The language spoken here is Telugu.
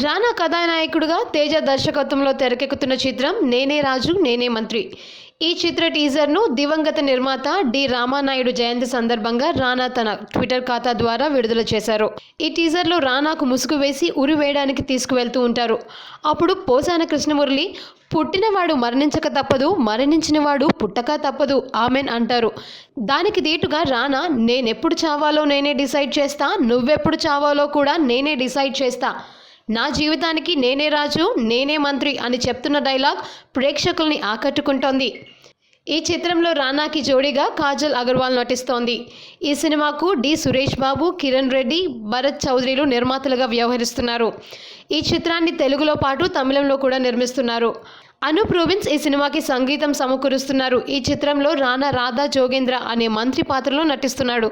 రానా కథానాయకుడుగా తేజ దర్శకత్వంలో తెరకెక్కుతున్న చిత్రం నేనే రాజు నేనే మంత్రి. ఈ చిత్ర టీజర్ను దివంగత నిర్మాత డి రామానాయుడు జయంతి సందర్భంగా రానా తన ట్విట్టర్ ఖాతా ద్వారా విడుదల చేశారు. ఈ టీజర్లో రానాకు ముసుగు వేసి ఉరి వేయడానికి తీసుకువెళ్తూ ఉంటారు. అప్పుడు పోసాన కృష్ణమురళి పుట్టినవాడు మరణించక తప్పదు మరణించినవాడు పుట్టక తప్పదు ఆమెన్ అంటారు. దానికి దీటుగా రానా నేనెప్పుడు చావాలో నేనే డిసైడ్ చేస్తా నువ్వెప్పుడు చావాలో కూడా నేనే డిసైడ్ చేస్తా. నా జీవితానికి నేనే రాజు నేనే మంత్రి అని చెప్తున్న డైలాగ్ ప్రేక్షకుల్ని ఆకట్టుకుంటోంది. ఈ చిత్రంలో రానాకి జోడీగా కాజల్ అగర్వాల్ నటిస్తోంది. ఈ సినిమాకు డి. సురేష్ బాబు కిరణ్ రెడ్డి భరత్ చౌదరిలు నిర్మాతలుగా వ్యవహరిస్తున్నారు. ఈ చిత్రాన్ని తెలుగులో పాటు తమిళంలో కూడా నిర్మిస్తున్నారు. అను ప్రోవిన్స్ ఈ సినిమాకి సంగీతం సమకూరుస్తున్నారు. ఈ చిత్రంలో రానా రాధా జోగేంద్ర అనే మంత్రి పాత్రలో నటిస్తున్నాడు.